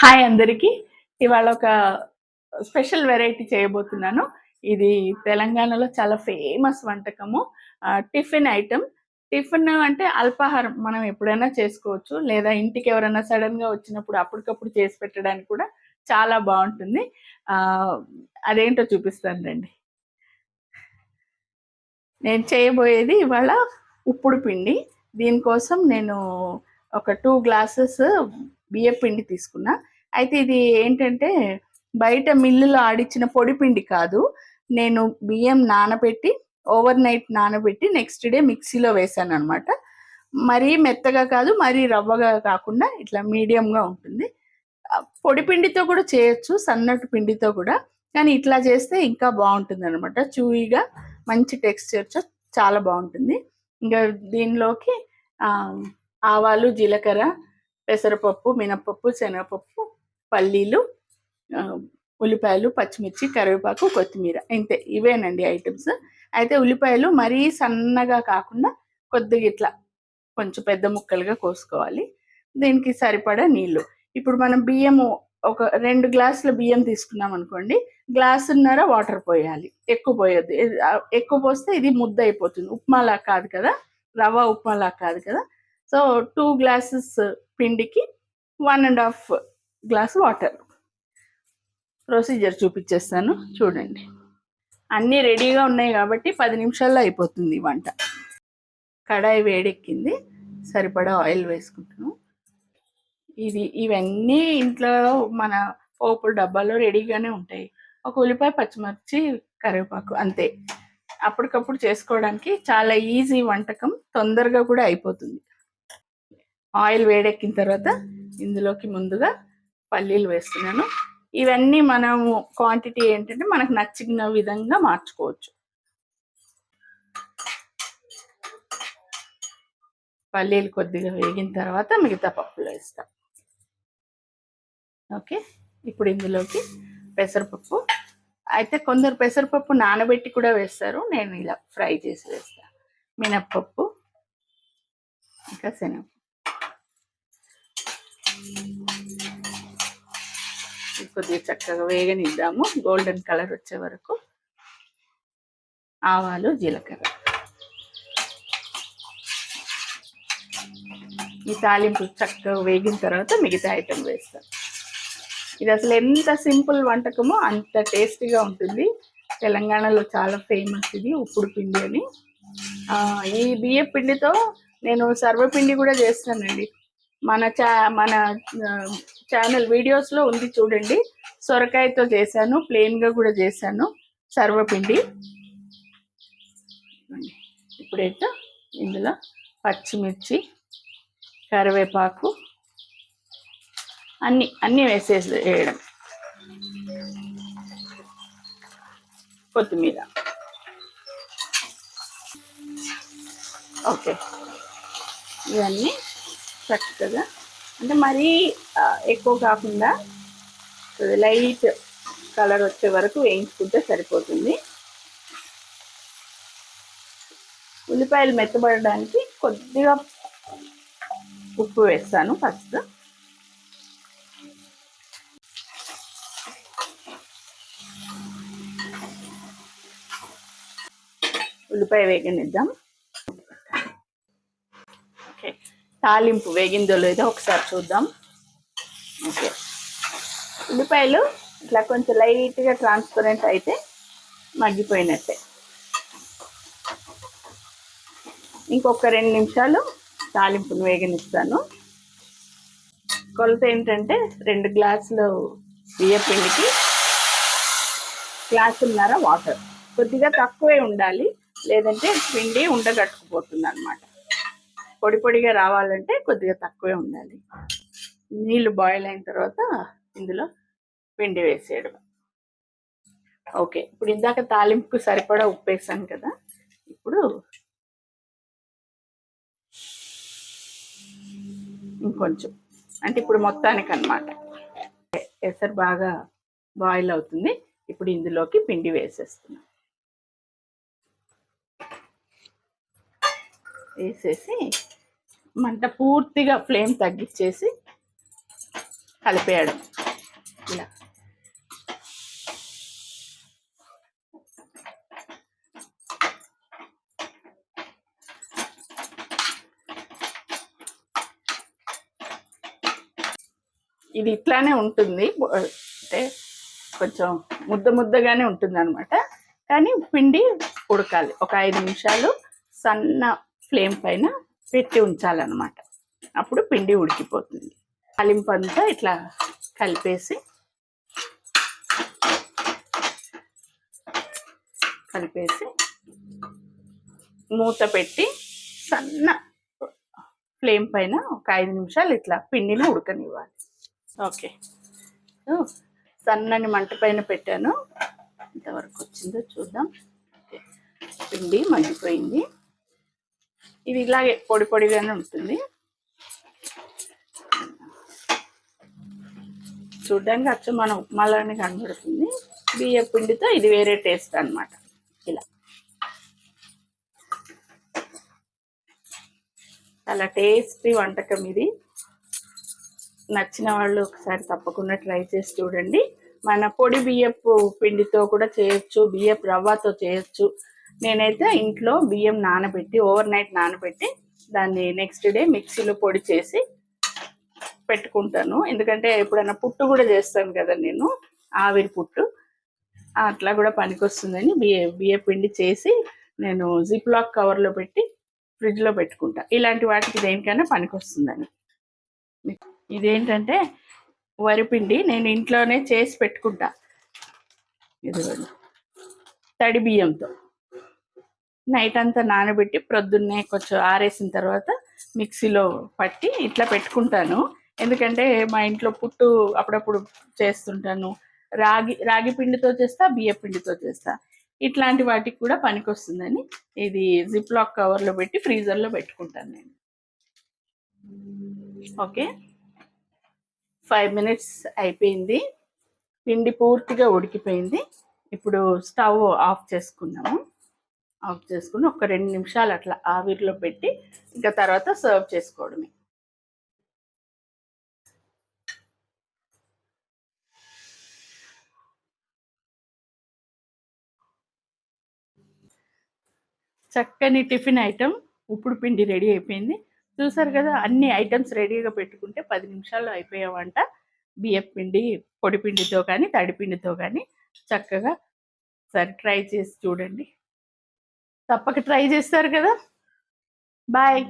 Hi అందరికీ. ఇవాళ ఒక స్పెషల్ వెరైటీ చేయబోతున్నాను. ఇది తెలంగాణలో చాలా ఫేమస్ వంటకము. Tiffin item. టిఫిన్ అంటే అల్పాహారం. మనం ఎప్పుడైనా చేసుకోవచ్చు. లేదా ఇంటికి ఎవరైనా సడన్గా వచ్చినప్పుడు అప్పటికప్పుడు చేసి పెట్టడానికి కూడా చాలా బాగుంటుంది. ఆ, అదేంటో చూపిస్తాను రండి. నేను చేయబోయేది ఇవాళ ఉప్పుడు పిండి. దీనికోసం నేను ఒక టూ గ్లాసెస్ బియ్య పిండి తీసుకున్నా. అయితే ఇది ఏంటంటే బయట మిల్లులో ఆడిచ్చిన పొడి పిండి కాదు. నేను బియ్యం నానబెట్టి ఓవర్ నైట్ నానబెట్టి నెక్స్ట్ డే మిక్సీలో వేసాను అనమాట మరీ మెత్తగా కాదు మరీ రవ్వగా కాకుండా ఇట్లా మీడియంగా ఉంటుంది. పొడి పిండితో కూడా చేయొచ్చు సన్నటి పిండితో కూడా. కానీ ఇట్లా చేస్తే ఇంకా బాగుంటుంది అనమాట చూయిగా మంచి టెక్స్చర్ చాలా బాగుంటుంది. ఇంకా దీనిలోకి ఆవాలు జీలకర్ర పెసరపప్పు మినపప్పు శనగపప్పు పల్లీలు ఉల్లిపాయలు పచ్చిమిర్చి కరివేపాకు కొత్తిమీర. ఇంతే. ఇవేనండి ఐటమ్స్. అయితే ఉల్లిపాయలు మరీ సన్నగా కాకుండా కొద్దిగా ఇట్లా కొంచెం పెద్ద ముక్కలుగా కోసుకోవాలి. దీనికి సరిపడా నీళ్ళు. ఇప్పుడు మనం బియ్యము ఒక రెండు గ్లాసుల బియ్యం తీసుకున్నాం అనుకోండి గ్లాసున్నర వాటర్ పోయాలి. ఎక్కువ పోయొద్దు. ఎక్కువ పోస్తే ఇది ముద్ద అయిపోతుంది. ఉప్మాలా కాదు కదా? రవ్వ ఉప్మాలా కాదు కదా? సో టూ గ్లాసెస్ పిండికి one and half glass water. Procedure చూపించేస్తాను చూడండి. అన్నీ రెడీగా ఉన్నాయి కాబట్టి పది నిమిషాల్లో అయిపోతుంది వంట. కడాయి వేడెక్కింది సరిపడా ఆయిల్ వేసుకుంటాను. ఇది ఇవన్నీ ఇంట్లో మన పోపుల డబ్బాలో రెడీగానే ఉంటాయి. ఒక ఉల్లిపాయ పచ్చిమిర్చి కరివేపాకు అంతే. అప్పటికప్పుడు చేసుకోవడానికి చాలా ఈజీ వంటకం తొందరగా కూడా అయిపోతుంది. ఆయిల్ వేడెక్కిన తర్వాత ఇందులోకి ముందుగా పల్లీలు వేస్తున్నాను. ఇవన్నీ మనము క్వాంటిటీ ఏంటంటే మనకు నచ్చిన విధంగా మార్చుకోవచ్చు. పల్లీలు కొద్దిగా వేగిన తర్వాత మిగతా పప్పులు వేస్తాం. ఓకే ఇప్పుడు ఇందులోకి పెసరపప్పు. అయితే కొందరు పెసరపప్పు నానబెట్టి కూడా వేస్తారు నేను ఇలా ఫ్రై చేసి వేస్తాను మినప్పప్పు ఇంకా శనగపప్పు. కొద్దిగా చక్కగా వేగనిద్దాము గోల్డెన్ కలర్ వచ్చే వరకు ఆవాలు జీలకర్ర. ఈ తాలింపు చక్కగా వేగిన తర్వాత మిగతా ఐటెం వేస్తాం. ఇది అసలు ఎంత సింపుల్ వంటకమో అంత టేస్టీగా ఉంటుంది. తెలంగాణలో చాలా ఫేమస్ ఇది ఉప్పుడు పిండి అని. ఈ బియ్య పిండితో నేను సర్వపిండి కూడా చేస్తానండి. మన చా మన ఛానల్ వీడియోస్లో ఉంది చూడండి. సొరకాయతో చేశాను ప్లెయిన్గా కూడా చేశాను సర్వపిండి. ఇప్పుడైతే ఇందులో పచ్చిమిర్చి కరివేపాకు అన్ని అన్నీ వేసేసి వేయడం. కొత్తిమీర. ఓకే. ఇవన్నీ చక్కగా అంటే మరీ ఎక్కువ కాకుండా లైట్ కలర్ వచ్చే వరకు వేయించుకుంటే సరిపోతుంది. ఉల్లిపాయలు మెత్తబడడానికి కొద్దిగా ఉప్పు వేస్తాను ఫస్ట్. ఉల్లిపాయ వేగనిద్దాం ఓకే తాలింపు వేగిందో లేదో ఒకసారి చూద్దాం. ఓకే. ఉల్లిపాయలు ఇట్లా కొంచెం లైట్గా ట్రాన్స్పరెంట్ అయితే మగ్గిపోయినట్టే. ఇంకొక రెండు నిమిషాలు తాలింపును వేగనిస్తాను. కొలత ఏంటంటే రెండు గ్లాసులు బియ్యపిండికి గ్లాసున్నర వాటర్. కొద్దిగా తక్కువే ఉండాలి లేదంటే పిండి ఉండగట్టుకుపోతుంది అనమాట పొడి పొడిగా రావాలంటే కొద్దిగా తక్కువే ఉండాలి. నీళ్ళు బాయిల్ అయిన తర్వాత ఇందులో పిండి వేసేయడం ఓకే ఇప్పుడు ఇందాక తాలింపుకు సరిపడా ఉప్పు వేసాను కదా ఇప్పుడు ఇంకొంచెం. అంటే ఇప్పుడు మొత్తానికి అనమాట ఎసరు బాగా బాయిల్ అవుతుంది. ఇప్పుడు ఇందులోకి పిండి వేసేస్తున్నాం. వేసేసి మంట పూర్తిగా ఫ్లేమ్ తగ్గించేసి కలిపేయడం. ఇలా. ఇది ఇట్లానే ఉంటుంది. అంటే కొంచెం ముద్ద ముద్దగానే ఉంటుంది అనమాట కానీ పిండి ఉడకాలి. ఒక ఐదు నిమిషాలు సన్న ఫ్లేమ్ పైన పెట్టి ఉంచాలన్నమాట. అప్పుడు పిండి ఉడికిపోతుంది. తాలింపు అంతా ఇట్లా కలిపేసి కలిపేసి మూత పెట్టి సన్న ఫ్లేమ్ పైన ఒక ఐదు నిమిషాలు ఇట్లా పిండిని ఉడకనివ్వాలి. ఓకే. సన్నని మంట పైన పెట్టాను. ఇంతవరకు వచ్చిందో చూద్దాం. పిండి మగ్గిపోయింది. ఇది ఇలాగే పొడి పొడిగానే ఉంటుంది. చూడ్డానికి అచ్చ మన ఉప్మాలని కనబడుతుంది. బియ్య పిండితో ఇది వేరే టేస్ట్ అన్నమాట. ఇలా. చాలా టేస్టీ వంటకం ఇది. నచ్చిన వాళ్ళు ఒకసారి తప్పకుండా ట్రై చేసి చూడండి. మన పొడి బియ్యపు పిండితో కూడా చేయొచ్చు బియ్యపు రవ్వతో చేయొచ్చు. నేనైతే ఇంట్లో బియ్యం నానబెట్టి ఓవర్ నైట్ నానబెట్టి దాన్ని నెక్స్ట్ డే మిక్సీలో పొడి చేసి పెట్టుకుంటాను. ఎందుకంటే ఎప్పుడైనా పుట్టు కూడా చేస్తాను కదా నేను ఆవిరి పుట్టు. అట్లా కూడా పనికొస్తుందని బియ్య బియ్య పిండి చేసి నేను జిప్ లాక్ కవర్లో పెట్టి ఫ్రిడ్జ్లో పెట్టుకుంటా. ఇలాంటి వాటికి దేనికైనా పనికొస్తుందని. ఇదేంటంటే వరిపిండి నేను ఇంట్లోనే చేసి పెట్టుకుంటా. ఇదిగోండి. తడి బియ్యంతో. నైట్ అంతా నానబెట్టి ప్రొద్దున్నే కొంచెం ఆరేసిన తర్వాత మిక్సీలో పట్టి ఇట్లా పెట్టుకుంటాను. ఎందుకంటే మా ఇంట్లో పుట్టు అప్పుడప్పుడు చేస్తుంటాను. రాగి రాగి పిండితో చేస్తా బియ్య పిండితో చేస్తా. ఇట్లాంటి వాటికి కూడా పనికొస్తుందని ఇది జిప్ లాక్ కవర్లో పెట్టి ఫ్రీజర్లో పెట్టుకుంటాను నేను. ఓకే? ఫైవ్ మినిట్స్ అయిపోయింది. పిండి పూర్తిగా ఉడికిపోయింది. ఇప్పుడు స్టవ్ ఆఫ్ చేసుకుందాము. ఆఫ్ చేసుకుని ఒక రెండు నిమిషాలు అట్లా ఆవిరిలో పెట్టి ఇంకా తర్వాత సర్వ్ చేసుకోవడమే. చక్కని టిఫిన్ ఐటమ్ ఉప్పుడు పిండి రెడీ అయిపోయింది. చూసారు కదా అన్ని ఐటమ్స్ రెడీగా పెట్టుకుంటే పది నిమిషాల్లో అయిపోయే వంట బియ్యం పిండి పొడి పిండితో కానీ తడిపిండితో కానీ చక్కగా సరే ట్రై చేసి చూడండి. తప్పక ట్రై చేస్తారు కదా. బాయ్.